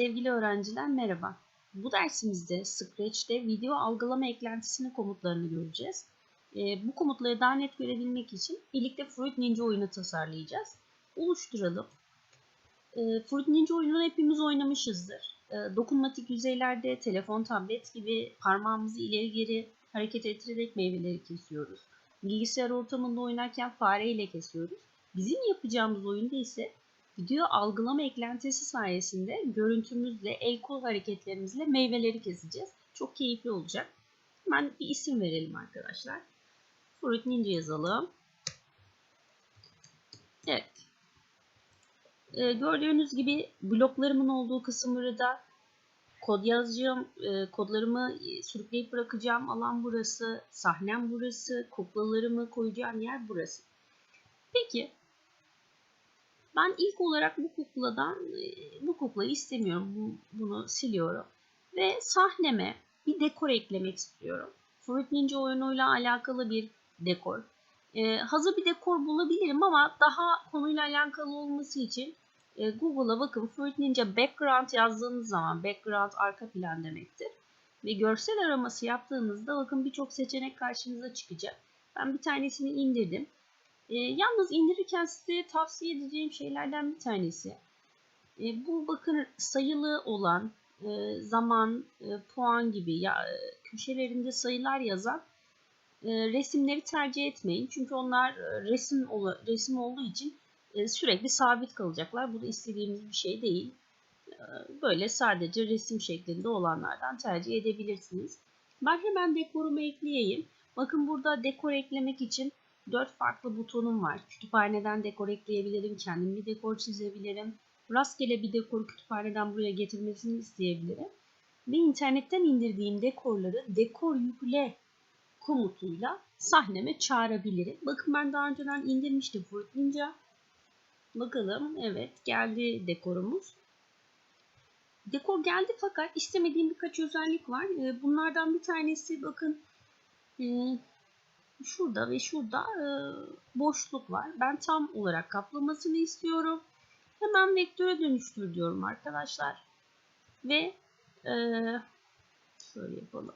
Sevgili öğrenciler merhaba. Bu dersimizde Scratch'te video algılama eklentisinin komutlarını göreceğiz. Ee, bu komutları daha net görebilmek için birlikte Fruit Ninja oyunu tasarlayacağız. Oluşturalım. Ee, Fruit Ninja oyununu hepimiz oynamışızdır. Ee, dokunmatik yüzeylerde telefon, tablet gibi parmağımızı ileri geri hareket ettirerek meyveleri kesiyoruz. Bilgisayar ortamında oynarken fareyle kesiyoruz. Bizim yapacağımız oyunda ise video algılama eklentisi sayesinde görüntümüzle, el kol hareketlerimizle meyveleri keseceğiz. Çok keyifli olacak. Hemen bir isim verelim arkadaşlar. Fruit Ninja yazalım. Evet. Ee, gördüğünüz gibi bloklarımın olduğu kısımları da kod yazacağım. Ee, kodlarımı sürükleyip bırakacağım alan burası. Sahnem burası. Kuklalarımı koyacağım yer burası. Peki ben ilk olarak bu kukladan e, bu kuklayı istemiyorum. Bunu siliyorum. Ve sahneme bir dekor eklemek istiyorum. Fruit Ninja oyunuyla alakalı bir dekor. Ee, hazır bir dekor bulabilirim ama daha konuyla alakalı olması için e, Google'a bakın Fruit Ninja background yazdığınız zaman background arka plan demektir. Ve görsel araması yaptığınızda bakın birçok seçenek karşınıza çıkacak. Ben bir tanesini indirdim. E, yalnız indirirken size tavsiye edeceğim şeylerden bir tanesi. E, bu bakın sayılı olan e, zaman, e, puan gibi ya, e, köşelerinde sayılar yazan e, resimleri tercih etmeyin. Çünkü onlar e, resim resim olduğu için e, sürekli sabit kalacaklar. Bu da istediğimiz bir şey değil. E, böyle sadece resim şeklinde olanlardan tercih edebilirsiniz. Ben hemen dekorumu ekleyeyim. Bakın burada dekor eklemek için 4 farklı butonum var. Kütüphaneden dekor ekleyebilirim, kendim bir dekor çizebilirim. Rastgele bir dekor kütüphaneden buraya getirmesini isteyebilirim. Ve internetten indirdiğim dekorları dekor yükle komutuyla sahneme çağırabilirim. Bakın ben daha önceden indirmiştim Fruit Ninja. Bakalım evet geldi dekorumuz. Dekor geldi fakat istemediğim birkaç özellik var. Ee, bunlardan bir tanesi bakın e, şurada ve şurada e, boşluk var. Ben tam olarak kaplamasını istiyorum. Hemen vektöre dönüştür diyorum arkadaşlar. Ve e, şöyle yapalım.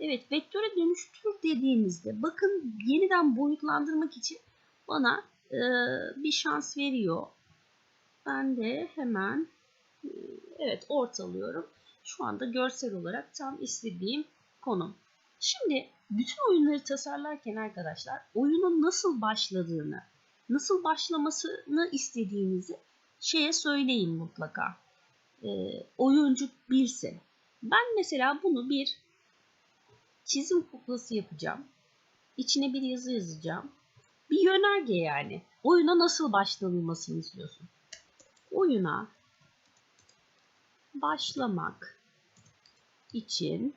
Evet vektöre dönüştür dediğimizde bakın yeniden boyutlandırmak için bana e, bir şans veriyor. Ben de hemen e, evet ortalıyorum. Şu anda görsel olarak tam istediğim konum. Şimdi bütün oyunları tasarlarken arkadaşlar oyunun nasıl başladığını, nasıl başlamasını istediğinizi şeye söyleyin mutlaka. E, oyuncu birse. Ben mesela bunu bir çizim kuklası yapacağım. İçine bir yazı yazacağım. Bir yönerge yani. Oyuna nasıl başlanılmasını istiyorsun. Oyuna başlamak için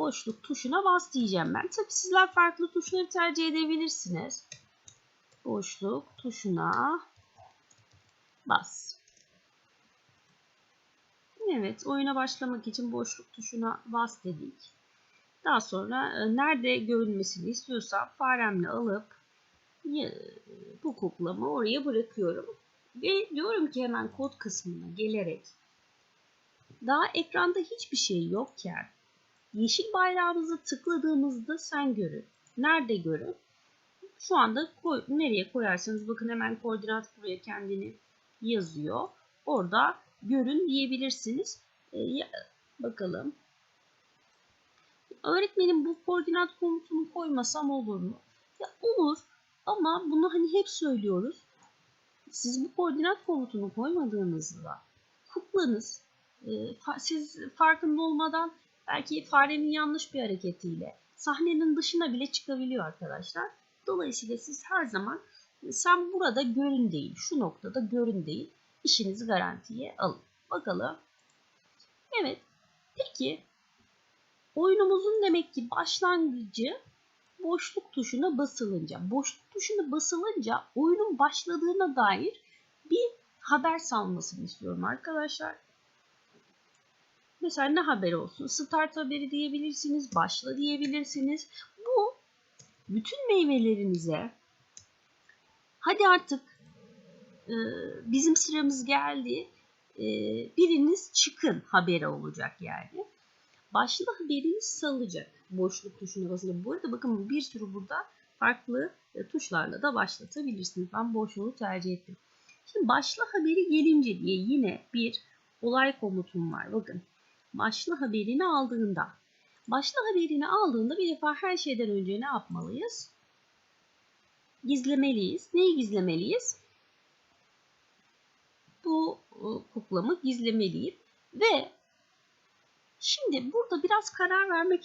boşluk tuşuna bas diyeceğim ben. Tabi sizler farklı tuşları tercih edebilirsiniz. Boşluk tuşuna bas. Evet oyuna başlamak için boşluk tuşuna bas dedik. Daha sonra e, nerede görünmesini istiyorsam faremle alıp bu kuklamı oraya bırakıyorum. Ve diyorum ki hemen kod kısmına gelerek daha ekranda hiçbir şey yokken yeşil bayrağımızı tıkladığımızda sen görün. Nerede görün? Şu anda koy, nereye koyarsanız bakın hemen koordinat buraya kendini yazıyor. Orada görün diyebilirsiniz. Ee, bakalım. Öğretmenim bu koordinat komutunu koymasam olur mu? Ya olur ama bunu hani hep söylüyoruz. Siz bu koordinat komutunu koymadığınızda kuklanız e, siz farkında olmadan belki farenin yanlış bir hareketiyle sahnenin dışına bile çıkabiliyor arkadaşlar. Dolayısıyla siz her zaman sen burada görün değil, şu noktada görün değil, işinizi garantiye alın. Bakalım. Evet. Peki oyunumuzun demek ki başlangıcı boşluk tuşuna basılınca. Boşluk tuşuna basılınca oyunun başladığına dair bir haber salmasını istiyorum arkadaşlar. Mesela ne haber olsun? Start haberi diyebilirsiniz, başla diyebilirsiniz. Bu bütün meyvelerinize hadi artık e, bizim sıramız geldi. E, biriniz çıkın haberi olacak yani. Başla haberiniz salacak. Boşluk tuşuna basınca. Bu arada bakın bir sürü burada farklı e, tuşlarla da başlatabilirsiniz. Ben boşluğu tercih ettim. Şimdi başla haberi gelince diye yine bir olay komutum var. Bakın başla haberini aldığında başla haberini aldığında bir defa her şeyden önce ne yapmalıyız? Gizlemeliyiz. Neyi gizlemeliyiz? Bu e, kuklamı gizlemeliyim ve şimdi burada biraz karar vermek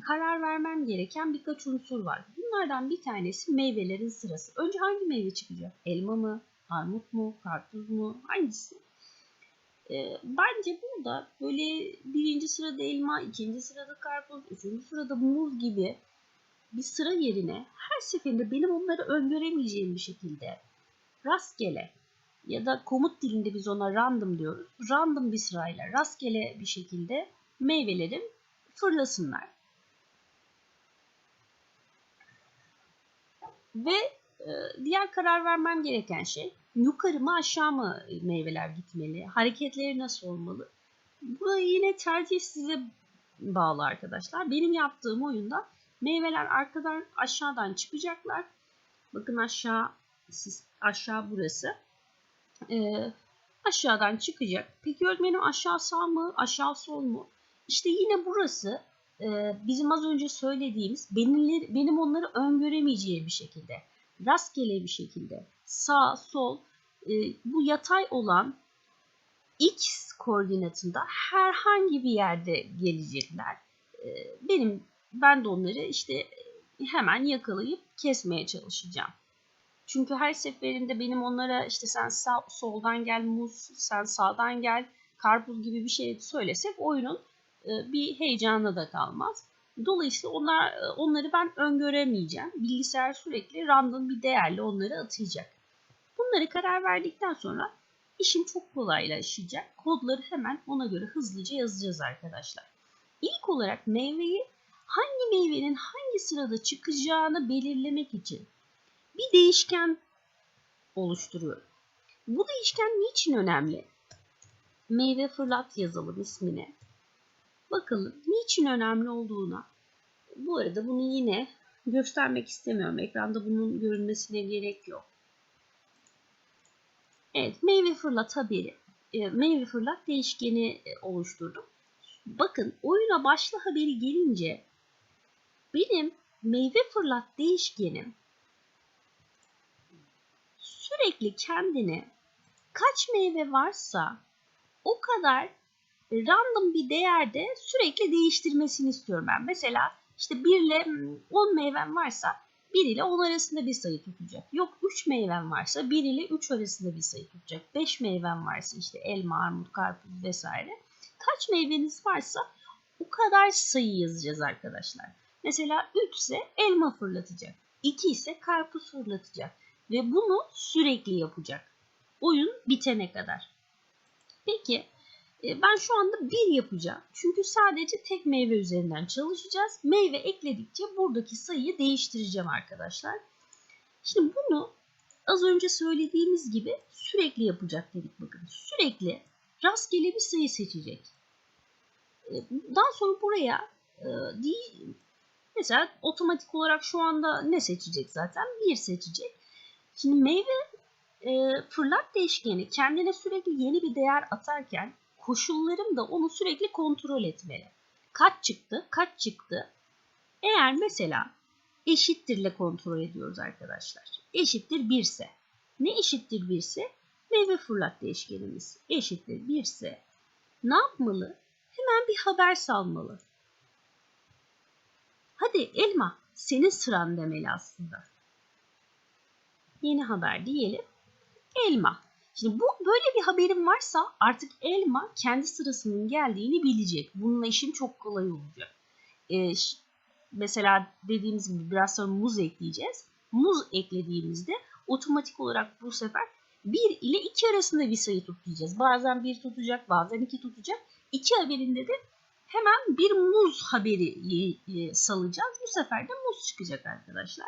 karar vermem gereken birkaç unsur var. Bunlardan bir tanesi meyvelerin sırası. Önce hangi meyve çıkacak? Elma mı? Armut mu? Karpuz mu? Hangisi? E, bence burada böyle birinci sırada elma, ikinci sırada karpuz, üçüncü sırada muz gibi bir sıra yerine her seferinde benim onları öngöremeyeceğim bir şekilde rastgele ya da komut dilinde biz ona random diyoruz. Random bir sırayla rastgele bir şekilde meyvelerim fırlasınlar. Ve e, diğer karar vermem gereken şey yukarı mı aşağı mı meyveler gitmeli? Hareketleri nasıl olmalı? Bu yine tercih size bağlı arkadaşlar. Benim yaptığım oyunda meyveler arkadan aşağıdan çıkacaklar. Bakın aşağı siz aşağı burası. Ee, aşağıdan çıkacak. Peki öğretmenim aşağı sağ mı? Aşağı sol mu? İşte yine burası e, bizim az önce söylediğimiz benim, benim onları öngöremeyeceğim bir şekilde. Rastgele bir şekilde sağ, sol e, bu yatay olan x koordinatında herhangi bir yerde gelecekler. E, benim ben de onları işte hemen yakalayıp kesmeye çalışacağım. Çünkü her seferinde benim onlara işte sen sağ, soldan gel muz, sen sağdan gel karpuz gibi bir şey söylesek oyunun e, bir heyecanı da kalmaz. Dolayısıyla onlar, onları ben öngöremeyeceğim. Bilgisayar sürekli random bir değerle onları atayacak. Bunları karar verdikten sonra işim çok kolaylaşacak. Kodları hemen ona göre hızlıca yazacağız arkadaşlar. İlk olarak meyveyi hangi meyvenin hangi sırada çıkacağını belirlemek için bir değişken oluşturuyorum. Bu değişken niçin önemli? Meyve fırlat yazalım ismine. Bakalım niçin önemli olduğuna. Bu arada bunu yine göstermek istemiyorum. Ekranda bunun görünmesine gerek yok. Evet, meyve fırlat haberi, e, meyve fırlat değişkeni e, oluşturdum. Bakın oyuna başla haberi gelince benim meyve fırlat değişkenim sürekli kendini kaç meyve varsa o kadar random bir değerde sürekli değiştirmesini istiyorum ben. Mesela işte 1 ile 10 meyvem varsa 1 ile 10 arasında bir sayı tutacak. Yok 3 meyvem varsa 1 ile 3 arasında bir sayı tutacak. 5 meyvem varsa işte elma, armut, karpuz vesaire. Kaç meyveniz varsa o kadar sayı yazacağız arkadaşlar. Mesela 3 ise elma fırlatacak. 2 ise karpuz fırlatacak. Ve bunu sürekli yapacak. Oyun bitene kadar. Peki ben şu anda 1 yapacağım. Çünkü sadece tek meyve üzerinden çalışacağız. Meyve ekledikçe buradaki sayıyı değiştireceğim arkadaşlar. Şimdi bunu az önce söylediğimiz gibi sürekli yapacak dedik bakın. Sürekli rastgele bir sayı seçecek. E, daha sonra buraya e, mesela otomatik olarak şu anda ne seçecek zaten? 1 seçecek. Şimdi meyve fırlat değişkeni kendine sürekli yeni bir değer atarken koşullarım da onu sürekli kontrol etmeli. Kaç çıktı, kaç çıktı. Eğer mesela eşittirle kontrol ediyoruz arkadaşlar. Eşittir 1 ise. Ne eşittir 1 ise? Meyve fırlat değişkenimiz eşittir 1 ise ne yapmalı? Hemen bir haber salmalı. Hadi elma senin sıran demeli aslında. Yeni haber diyelim. Elma. Şimdi bu böyle bir haberim varsa artık elma kendi sırasının geldiğini bilecek. Bununla işim çok kolay olacak. Ee, mesela dediğimiz gibi biraz sonra muz ekleyeceğiz. Muz eklediğimizde otomatik olarak bu sefer 1 ile 2 arasında bir sayı tutacağız. Bazen 1 tutacak, bazen 2 tutacak. 2 haberinde de hemen bir muz haberi salacağız. Bu sefer de muz çıkacak arkadaşlar.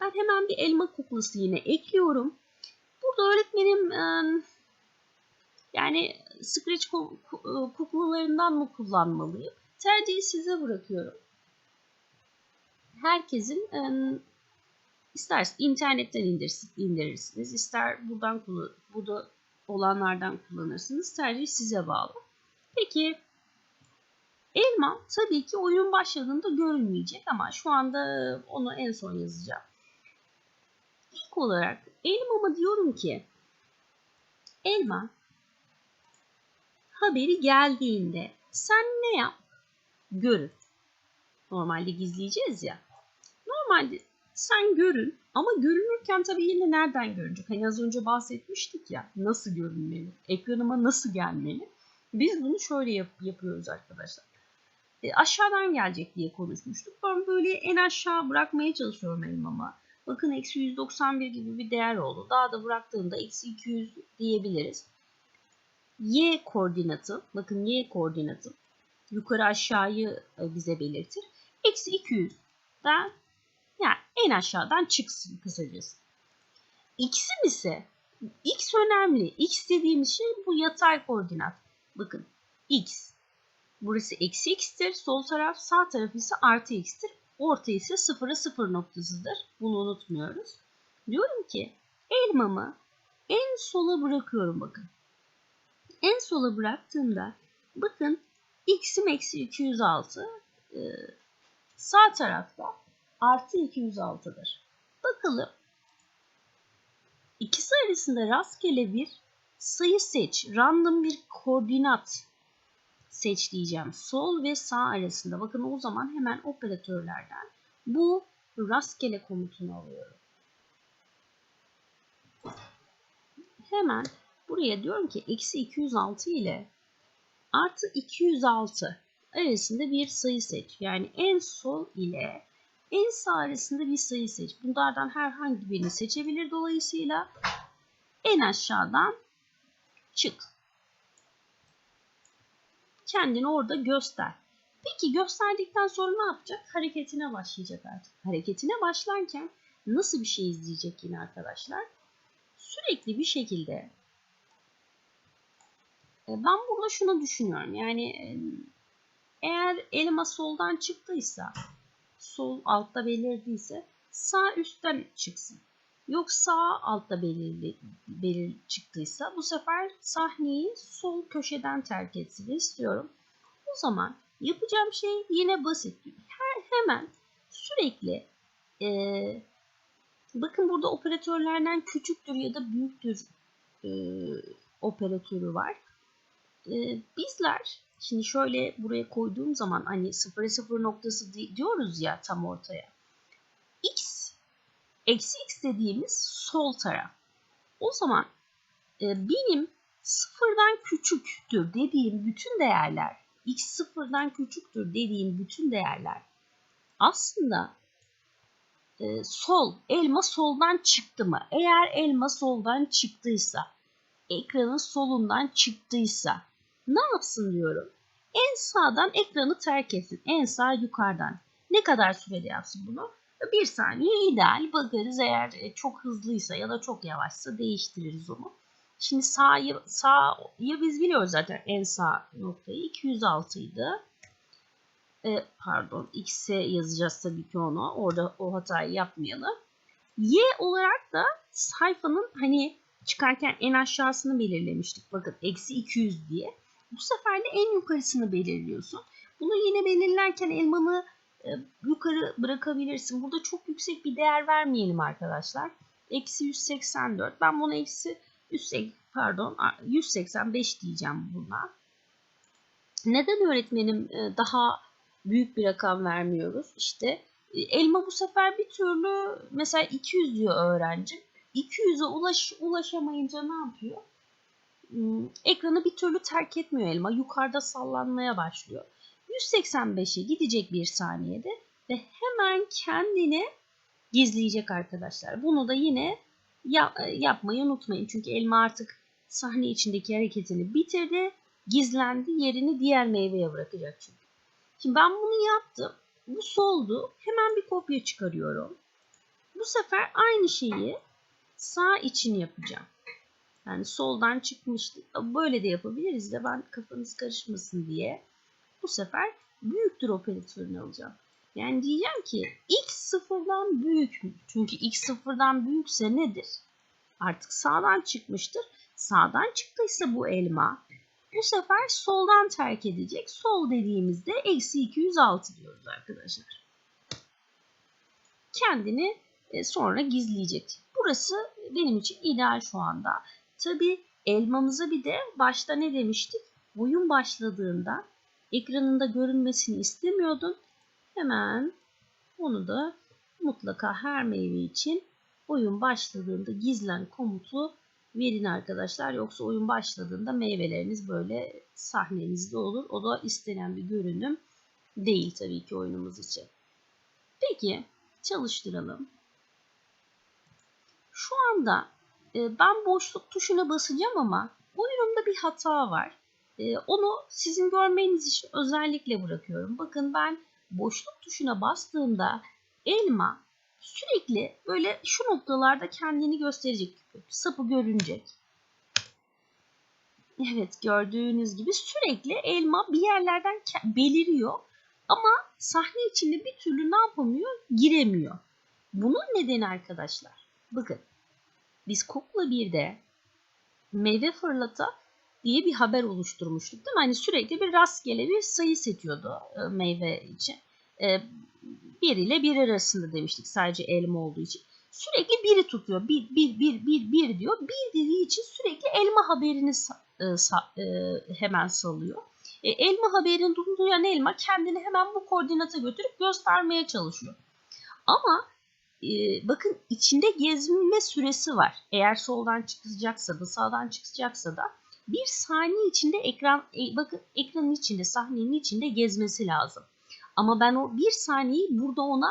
Ben hemen bir elma kuklası yine ekliyorum. Burada öğretmenim e, yani Scratch kuklalarından mı kullanmalıyım? Tercihi size bırakıyorum. Herkesin e, ister internetten indirirsiniz, ister buradan burada olanlardan kullanırsınız. Tercih size bağlı. Peki elma tabii ki oyun başladığında görünmeyecek ama şu anda onu en son yazacağım. İlk olarak elmama diyorum ki elma haberi geldiğinde sen ne yap? Görün. Normalde gizleyeceğiz ya. Normalde sen görün ama görünürken tabii yine nereden görünecek? Hani az önce bahsetmiştik ya nasıl görünmeli? Ekranıma nasıl gelmeli? Biz bunu şöyle yap yapıyoruz arkadaşlar. E, aşağıdan gelecek diye konuşmuştuk. Ben böyle en aşağı bırakmaya çalışıyorum elmama. Bakın eksi 191 gibi bir değer oldu. Daha da bıraktığımda eksi 200 diyebiliriz. Y koordinatı, bakın Y koordinatı yukarı aşağıyı e, bize belirtir. Eksi 200'den yani en aşağıdan çıksın kısacası. X'in ise X önemli. X dediğimiz şey bu yatay koordinat. Bakın X. Burası eksi X'tir. Sol taraf sağ taraf ise artı X'tir. Orta ise sıfıra sıfır noktasıdır. Bunu unutmuyoruz. Diyorum ki elmamı en sola bırakıyorum bakın. En sola bıraktığımda bakın x'im eksi 206 ee, sağ tarafta artı 206'dır. Bakalım ikisi arasında rastgele bir sayı seç. Random bir koordinat seç diyeceğim. Sol ve sağ arasında. Bakın o zaman hemen operatörlerden bu rastgele komutunu alıyorum. Hemen buraya diyorum ki eksi 206 ile artı 206 arasında bir sayı seç. Yani en sol ile en sağ arasında bir sayı seç. Bunlardan herhangi birini seçebilir dolayısıyla en aşağıdan çık. Kendini orada göster. Peki gösterdikten sonra ne yapacak? Hareketine başlayacak artık. Hareketine başlarken nasıl bir şey izleyecek yine arkadaşlar? Sürekli bir şekilde e, ben burada şunu düşünüyorum. Yani e, eğer elma soldan çıktıysa sol altta belirdiyse sağ üstten çıksın. Yok sağ altta belirli, belir çıktıysa bu sefer sahneyi sol köşeden terk etsin istiyorum. O zaman yapacağım şey yine basit. Her, hemen sürekli e, bakın burada operatörlerden küçüktür ya da büyüktür e, operatörü var. E, bizler Şimdi şöyle buraya koyduğum zaman hani 0'a 0 noktası diyoruz ya tam ortaya. Eksi x dediğimiz sol taraf. O zaman e, benim sıfırdan küçüktür dediğim bütün değerler, x sıfırdan küçüktür dediğim bütün değerler aslında e, sol, elma soldan çıktı mı? Eğer elma soldan çıktıysa, ekranın solundan çıktıysa ne yapsın diyorum. En sağdan ekranı terk etsin. En sağ yukarıdan. Ne kadar sürede yapsın bunu? Bir saniye ideal. Bakarız eğer e, çok hızlıysa ya da çok yavaşsa değiştiririz onu. Şimdi sağı, sağı biz biliyoruz zaten en sağ noktayı 206 idi. E, pardon x'e yazacağız tabii ki onu. Orada o hatayı yapmayalım. Y olarak da sayfanın hani çıkarken en aşağısını belirlemiştik. Bakın eksi 200 diye. Bu sefer de en yukarısını belirliyorsun. Bunu yine belirlerken elmanı yukarı bırakabilirsin. Burada çok yüksek bir değer vermeyelim arkadaşlar. Eksi 184. Ben bunu eksi 100, pardon 185 diyeceğim buna. Neden öğretmenim daha büyük bir rakam vermiyoruz? İşte elma bu sefer bir türlü mesela 200 diyor öğrenci. 200'e ulaş, ulaşamayınca ne yapıyor? Hmm, ekranı bir türlü terk etmiyor elma. Yukarıda sallanmaya başlıyor. 185'e gidecek bir saniyede ve hemen kendini gizleyecek arkadaşlar. Bunu da yine yapmayı unutmayın. Çünkü elma artık sahne içindeki hareketini bitirdi. Gizlendi. Yerini diğer meyveye bırakacak çünkü. Şimdi ben bunu yaptım. Bu soldu. Hemen bir kopya çıkarıyorum. Bu sefer aynı şeyi sağ için yapacağım. Yani soldan çıkmıştı. Böyle de yapabiliriz de ben kafanız karışmasın diye. Bu sefer büyüktür operatörünü alacağım. Yani diyeceğim ki x sıfırdan büyük mü? Çünkü x sıfırdan büyükse nedir? Artık sağdan çıkmıştır. Sağdan çıktıysa bu elma bu sefer soldan terk edecek. Sol dediğimizde eksi 206 diyoruz arkadaşlar. Kendini e, sonra gizleyecek. Burası benim için ideal şu anda. Tabi elmamıza bir de başta ne demiştik? Oyun başladığında ekranında görünmesini istemiyordum. Hemen onu da mutlaka her meyve için oyun başladığında gizlen komutu verin arkadaşlar. Yoksa oyun başladığında meyveleriniz böyle sahnenizde olur. O da istenen bir görünüm değil tabii ki oyunumuz için. Peki çalıştıralım. Şu anda e, ben boşluk tuşuna basacağım ama oyunumda bir hata var. E, onu sizin görmeniz için özellikle bırakıyorum. Bakın ben boşluk tuşuna bastığımda elma sürekli böyle şu noktalarda kendini gösterecek. Sapı görünecek. Evet gördüğünüz gibi sürekli elma bir yerlerden beliriyor. Ama sahne içinde bir türlü ne yapamıyor? Giremiyor. Bunun nedeni arkadaşlar. Bakın biz Kukla de meyve fırlata diye bir haber oluşturmuştuk değil mi? Hani sürekli bir rastgele bir sayı seçiyordu e, meyve için. E, 1 ile 1 arasında demiştik sadece elma olduğu için. Sürekli biri tutuyor. 1, 1, 1, 1, 1 diyor. 1 dediği için sürekli elma haberini e, hemen salıyor. Elma haberini duyan elma kendini hemen bu koordinata götürüp göstermeye çalışıyor. Ama bakın içinde gezme süresi var. Eğer soldan çıkacaksa da sağdan çıkacaksa da bir saniye içinde ekran e, bakın ekranın içinde sahnenin içinde gezmesi lazım. Ama ben o bir saniyeyi burada ona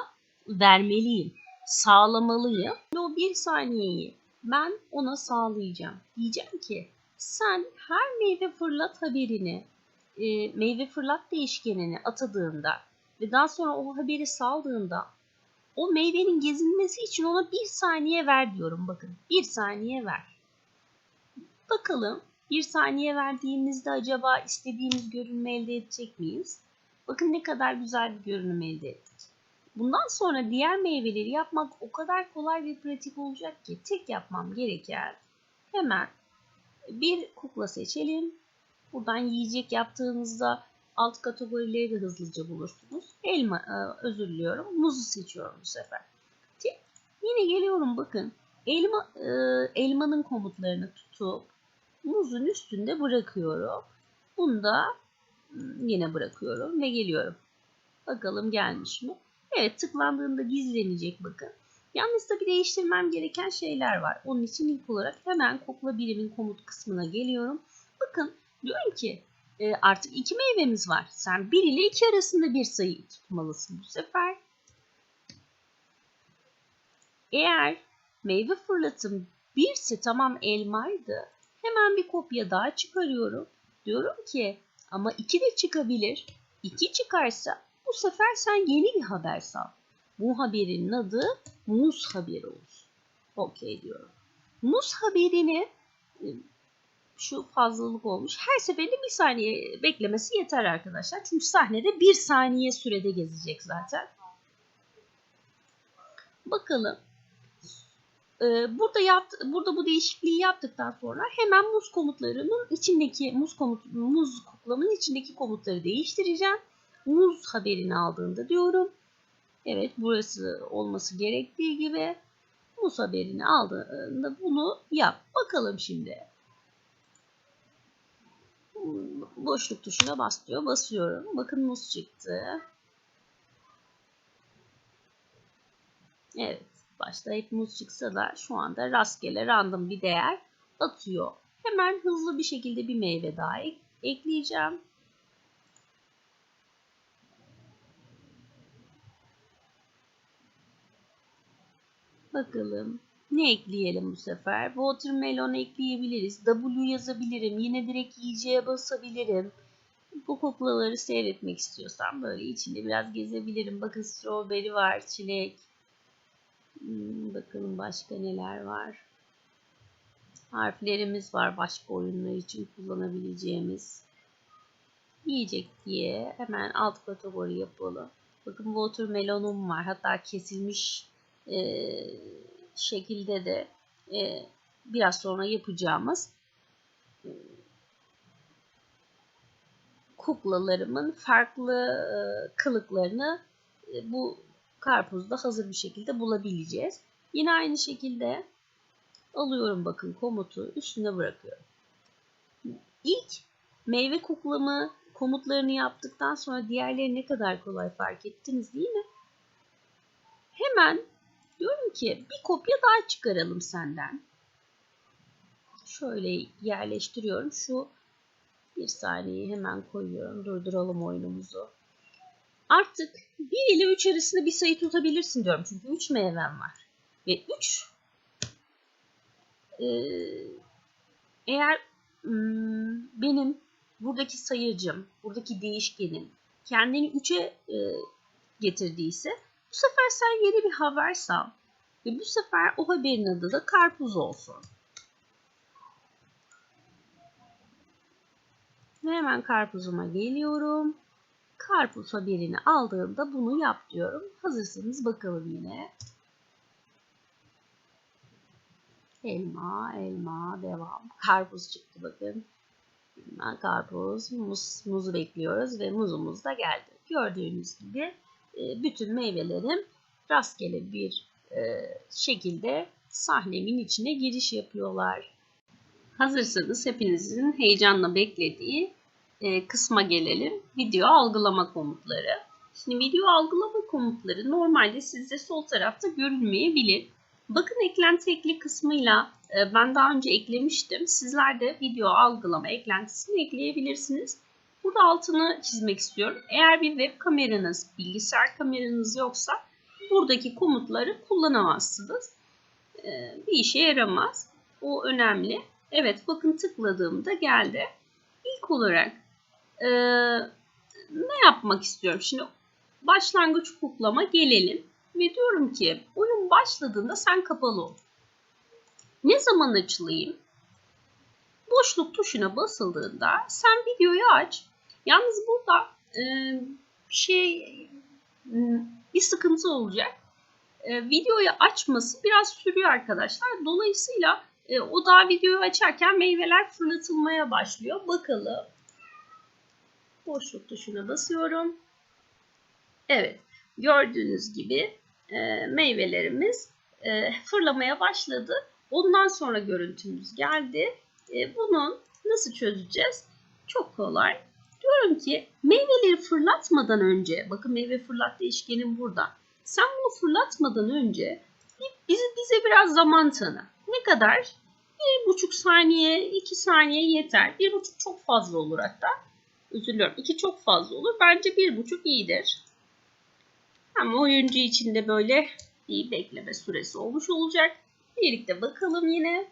vermeliyim. Sağlamalıyım. O bir saniyeyi ben ona sağlayacağım. Diyeceğim ki sen her meyve fırlat haberini e, meyve fırlat değişkenini atadığında ve daha sonra o haberi saldığında o meyvenin gezinmesi için ona bir saniye ver diyorum bakın. Bir saniye ver. Bakalım bir saniye verdiğimizde acaba istediğimiz görünme elde edecek miyiz? Bakın ne kadar güzel bir görünüm elde ettik. Bundan sonra diğer meyveleri yapmak o kadar kolay ve pratik olacak ki tek yapmam gereken hemen bir kukla seçelim. Buradan yiyecek yaptığınızda alt kategorileri de hızlıca bulursunuz. Elma, e, özür diliyorum. Muzu seçiyorum bu sefer. Yine geliyorum bakın. Elma, e, elmanın komutlarını tutup muzun üstünde bırakıyorum. Bunu da yine bırakıyorum ve geliyorum. Bakalım gelmiş mi? Evet tıklandığında gizlenecek bakın. Yalnız tabi değiştirmem gereken şeyler var. Onun için ilk olarak hemen kokla birimin komut kısmına geliyorum. Bakın diyorum ki e, artık iki meyvemiz var. Sen 1 ile 2 arasında bir sayı tutmalısın bu sefer. Eğer meyve fırlatım 1 ise tamam elmaydı. Hemen bir kopya daha çıkarıyorum. Diyorum ki ama 2 de çıkabilir. 2 çıkarsa bu sefer sen yeni bir haber sal. Bu haberin adı muz haberi olsun. Okey diyorum. Muz haberini e, şu fazlalık olmuş. Her seferinde bir saniye beklemesi yeter arkadaşlar. Çünkü sahnede bir saniye sürede gezecek zaten. Bakalım. Ee, burada yaptı, burada bu değişikliği yaptıktan sonra hemen muz komutlarının içindeki muz komut muz kuklamın içindeki komutları değiştireceğim. Muz haberini aldığında diyorum. Evet burası olması gerektiği gibi muz haberini aldığında bunu yap. Bakalım şimdi boşluk tuşuna bas. Basıyorum. Bakın muz çıktı. Evet. Başta hep muz çıksa da şu anda rastgele random bir değer atıyor. Hemen hızlı bir şekilde bir meyve daha ek ekleyeceğim. Bakalım. Ne ekleyelim bu sefer? Watermelon ekleyebiliriz. W yazabilirim. Yine direkt yiyeceğe basabilirim. Bu kuklaları seyretmek istiyorsam böyle içinde biraz gezebilirim. Bakın strawberry var, çilek. Hmm, bakalım başka neler var. Harflerimiz var başka oyunlar için kullanabileceğimiz. Yiyecek diye hemen alt kategori yapalım. Bakın watermelonum var. Hatta kesilmiş e, şekilde de e, biraz sonra yapacağımız e, kuklalarımın farklı e, kılıklarını e, bu karpuzda hazır bir şekilde bulabileceğiz. Yine aynı şekilde alıyorum bakın komutu üstüne bırakıyorum. İlk meyve kuklamı komutlarını yaptıktan sonra diğerleri ne kadar kolay fark ettiniz değil mi? Hemen diyorum ki bir kopya daha çıkaralım senden. Şöyle yerleştiriyorum. Şu bir saniye hemen koyuyorum. Durduralım oyunumuzu. Artık 1 ile 3 arasında bir sayı tutabilirsin diyorum. Çünkü 3 meyvem var. Ve 3 e, eğer hmm, benim buradaki sayıcım, buradaki değişkenim kendini 3'e e, getirdiyse bu sefer sen yeni bir haber sal. Ve bu sefer o haberin adı da karpuz olsun. Ve hemen karpuzuma geliyorum. Karpuz haberini aldığımda bunu yap diyorum. Hazırsanız bakalım yine. Elma, elma, devam. Karpuz çıktı bakın. Karpuz, muz, muzu bekliyoruz ve muzumuz da geldi. Gördüğünüz gibi e, bütün meyvelerim rastgele bir e, şekilde sahnemin içine giriş yapıyorlar. Hazırsanız hepinizin heyecanla beklediği e, kısma gelelim. Video algılama komutları. Şimdi video algılama komutları normalde sizde sol tarafta görünmeyebilir. Bakın eklenti ekli kısmıyla e, ben daha önce eklemiştim. Sizler de video algılama eklentisini ekleyebilirsiniz. Burada altını çizmek istiyorum. Eğer bir web kameranız, bilgisayar kameranız yoksa buradaki komutları kullanamazsınız. E, bir işe yaramaz. O önemli. Evet bakın tıkladığımda geldi. İlk olarak e, ne yapmak istiyorum? Şimdi başlangıç kuklama gelelim. Ve diyorum ki oyun başladığında sen kapalı ol. Ne zaman açılayım? Boşluk tuşuna basıldığında sen videoyu aç. Yalnız burada e, şey bir sıkıntı olacak. E, videoyu açması biraz sürüyor arkadaşlar. Dolayısıyla e, o daha videoyu açarken meyveler fırlatılmaya başlıyor. Bakalım. Boşluk tuşuna basıyorum. Evet. Gördüğünüz gibi e, meyvelerimiz e, fırlamaya başladı. Ondan sonra görüntümüz geldi. E, bunu nasıl çözeceğiz? Çok kolay. Diyorum ki meyveleri fırlatmadan önce, bakın meyve fırlat değişkenim burada. Sen bunu fırlatmadan önce bize, bize biraz zaman tanı. Ne kadar? Bir buçuk saniye, iki saniye yeter. Bir buçuk çok fazla olur hatta. Özür diliyorum. İki çok fazla olur. Bence bir buçuk iyidir. Ama oyuncu için de böyle bir bekleme süresi olmuş olacak. Birlikte bakalım yine.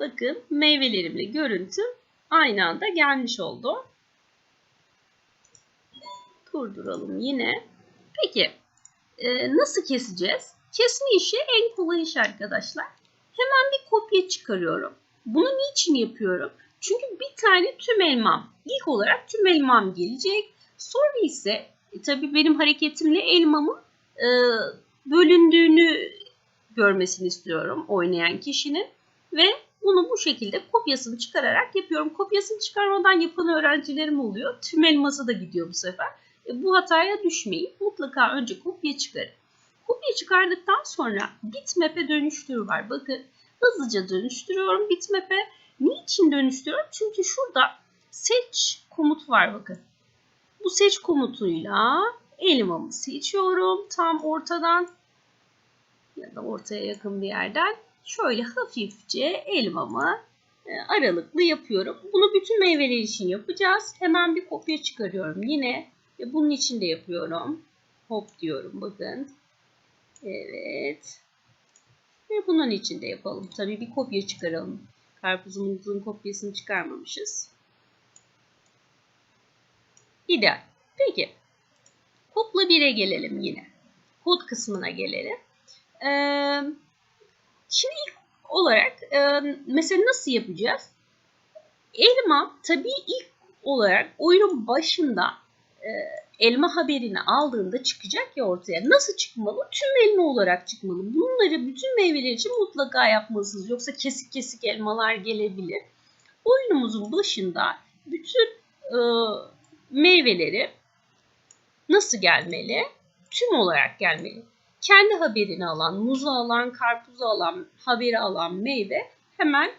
Bakın meyvelerimle görüntü aynı anda gelmiş oldu. Durduralım yine. Peki e, nasıl keseceğiz? Kesme işi en kolay iş arkadaşlar. Hemen bir kopya çıkarıyorum. Bunu niçin yapıyorum? Çünkü bir tane tüm elmam. İlk olarak tüm elmam gelecek. Sonra ise e, tabii benim hareketimle elmamın e, bölündüğünü görmesini istiyorum oynayan kişinin. Ve bunu bu şekilde kopyasını çıkararak yapıyorum. Kopyasını çıkarmadan yapan öğrencilerim oluyor. Tüm elması da gidiyor bu sefer. E, bu hataya düşmeyin. Mutlaka önce kopya çıkarın. Kopya çıkardıktan sonra bitmap'e dönüştür var. Bakın hızlıca dönüştürüyorum bitmap'e. Niçin dönüştürüyorum? Çünkü şurada seç komut var bakın. Bu seç komutuyla elmamı seçiyorum tam ortadan ya da ortaya yakın bir yerden. Şöyle hafifçe elmamı e, aralıklı yapıyorum. Bunu bütün meyveler için yapacağız. Hemen bir kopya çıkarıyorum yine. Bunun için de yapıyorum. Hop diyorum bakın. Evet. Ve bunun için de yapalım. Tabii bir kopya çıkaralım. Karpuzumuzun kopyasını çıkarmamışız. İdeal. Peki. Kopla 1'e gelelim yine. kod kısmına gelelim. Ee, şimdi ilk olarak e, mesela nasıl yapacağız? Elma tabii ilk olarak oyunun başında e, elma haberini aldığında çıkacak ya ortaya. Nasıl çıkmalı? Tüm elma olarak çıkmalı. Bunları bütün meyveler için mutlaka yapmalısınız. Yoksa kesik kesik elmalar gelebilir. Oyunumuzun başında bütün e, meyveleri nasıl gelmeli? Tüm olarak gelmeli. Kendi haberini alan, muzu alan, karpuzu alan, haberi alan meyve hemen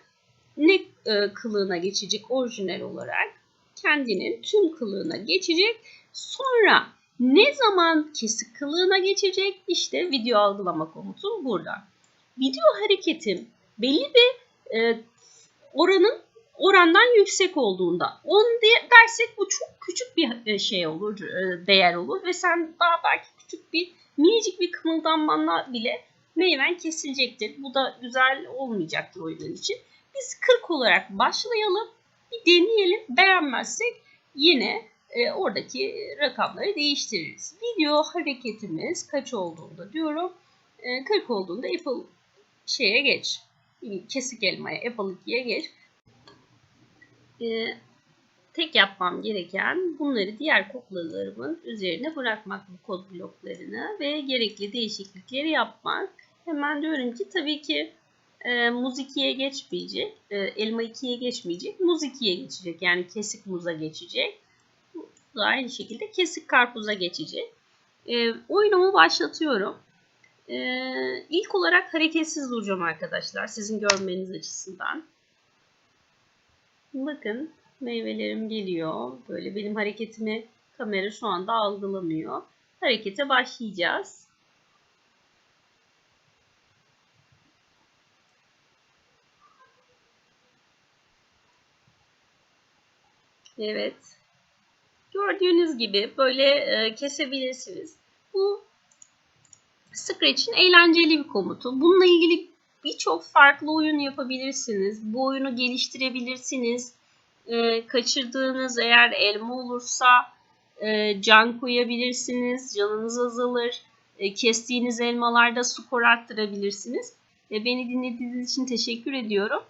ne e, kılığına geçecek orijinal olarak? Kendinin tüm kılığına geçecek. Sonra ne zaman kesik kılığına geçecek? İşte video algılama komutum burada. Video hareketim belli bir e, oranın orandan yüksek olduğunda 10 dersek bu çok küçük bir e, şey olur, e, değer olur ve sen daha belki küçük bir minicik bir kımıldanmanla bile meyven kesilecektir. Bu da güzel olmayacaktır oyunun için. Biz 40 olarak başlayalım. Bir deneyelim. Beğenmezsek yine e, oradaki rakamları değiştiririz. Video hareketimiz kaç olduğunda diyorum. E, 40 olduğunda Apple şeye geç. Kesik elmaya Apple 2'ye geç. E, tek yapmam gereken bunları diğer kodlarımın üzerine bırakmak bu kod bloklarını ve gerekli değişiklikleri yapmak. Hemen diyorum ki tabii ki e, muz 2'ye geçmeyecek, e, elma 2'ye geçmeyecek, muz 2'ye geçecek. Yani kesik muza geçecek. Da aynı şekilde kesik karpuza geçecek. E, oyunumu başlatıyorum. E, ilk olarak hareketsiz duracağım arkadaşlar sizin görmeniz açısından. Bakın meyvelerim geliyor. Böyle benim hareketimi kamera şu anda algılamıyor. Harekete başlayacağız. Evet. Gördüğünüz gibi böyle e, kesebilirsiniz. Bu Scratch'in eğlenceli bir komutu. Bununla ilgili birçok farklı oyun yapabilirsiniz. Bu oyunu geliştirebilirsiniz. E, kaçırdığınız eğer elma olursa e, can koyabilirsiniz. Canınız azalır. E, kestiğiniz elmalarda skor arttırabilirsiniz. E, beni dinlediğiniz için teşekkür ediyorum.